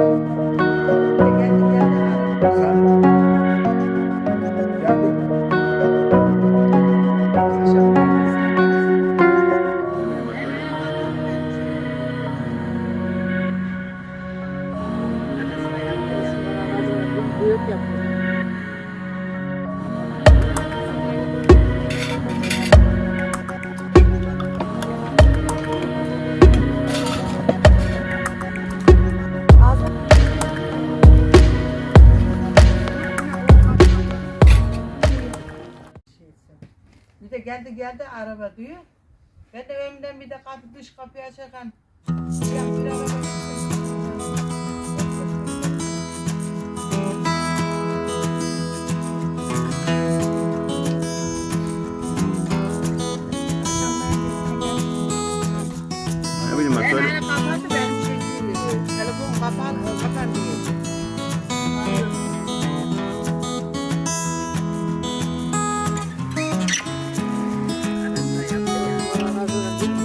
Geldi geldi geldi araba diyor. Ben de evimden bir de kapı dış kapıyı açarken siyah bir araba. Ne bileyim ben söyle.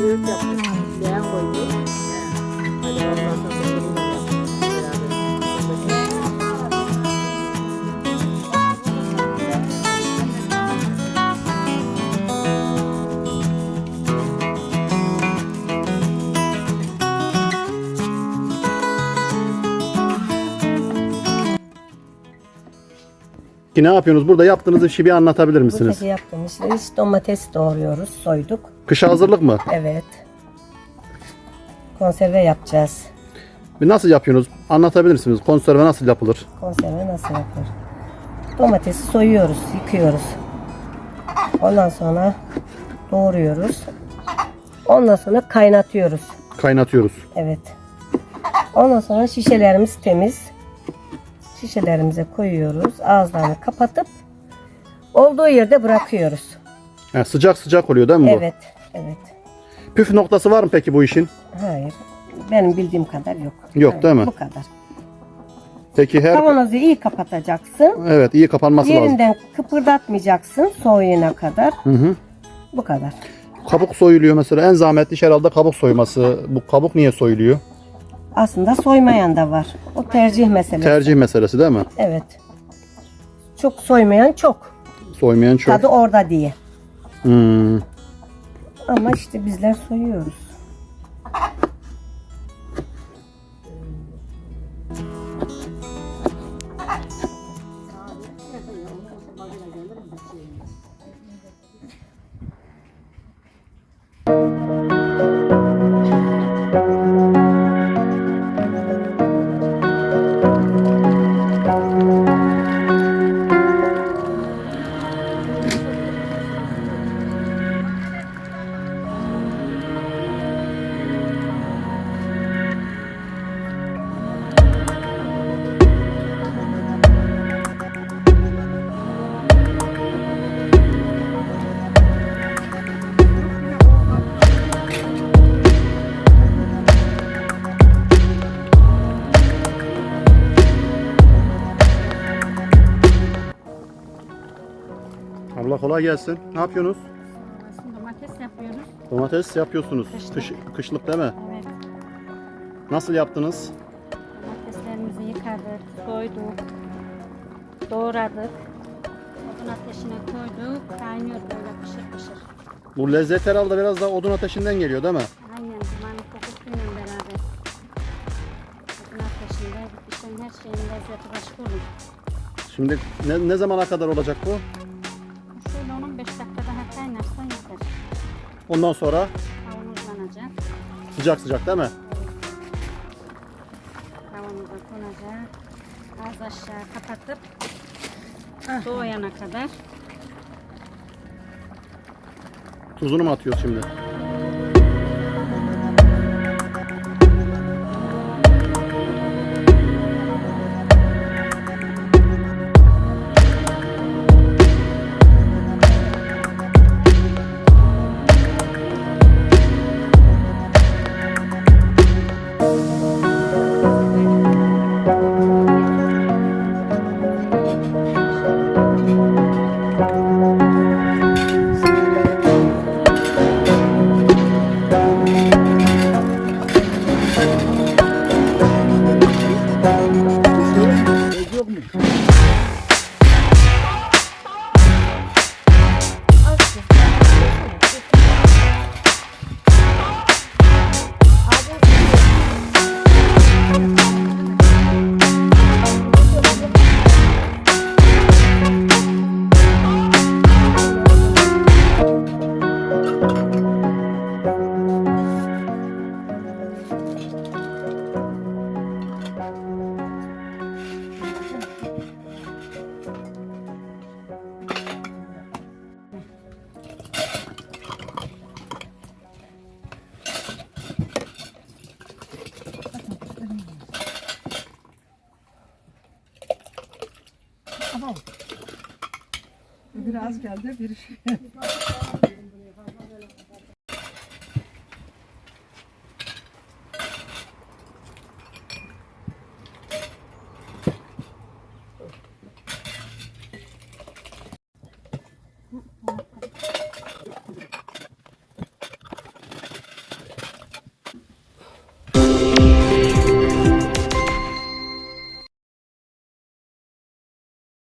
จับแดงบ่อยนิดนะเดี๋ยวเรา Ki ne yapıyorsunuz? Burada yaptığınız işi bir anlatabilir misiniz? Buradaki yaptığımız işte domates doğruyoruz, soyduk. Kışa hazırlık mı? Evet. Konserve yapacağız. Bir Nasıl yapıyorsunuz? Anlatabilir misiniz? Konserve nasıl yapılır? Konserve nasıl yapılır? Domatesi soyuyoruz, yıkıyoruz. Ondan sonra doğruyoruz. Ondan sonra kaynatıyoruz. Kaynatıyoruz. Evet. Ondan sonra şişelerimiz temiz. Şişelerimize koyuyoruz. Ağızlarını kapatıp olduğu yerde bırakıyoruz. Yani sıcak sıcak oluyor değil mi bu? Evet, evet. Püf noktası var mı peki bu işin? Hayır. Benim bildiğim kadar yok. Yok, Hayır, değil mi? Bu kadar. Peki her... Kavanozu iyi kapatacaksın. Evet iyi kapanması lazım. Yerinden kıpırdatmayacaksın soğuyana kadar. Hı hı. Bu kadar. Kabuk soyuluyor mesela. En zahmetli iş herhalde kabuk soyması. Bu kabuk niye soyuluyor? Aslında soymayan da var. O tercih meselesi. Tercih meselesi değil mi? Evet. Çok soymayan çok. Soymayan çok. Tadı orada diye. Hmm. Ama işte bizler soyuyoruz. Abla kolay gelsin. Ne yapıyorsunuz? Domates yapıyoruz. Domates yapıyorsunuz. Kış, kışlık değil mi? Evet. Nasıl yaptınız? Domateslerimizi yıkadık, soyduk, doğradık. Odun ateşine koyduk. Kaynıyor böyle pışır pışır. Bu lezzet herhalde biraz da odun ateşinden geliyor değil mi? Aynen dumanın kokusuyla beraber. Odun ateşinde pişen her şeyin lezzeti başka olur. Şimdi ne, ne zamana kadar olacak bu? Ondan sonra Kavanozlanacak. sıcak sıcak değil mi? Kavanoza konacak. Az aşağı kapatıp soğuyana kadar Tuzunu mu atıyoruz şimdi? Biraz geldi bir şey.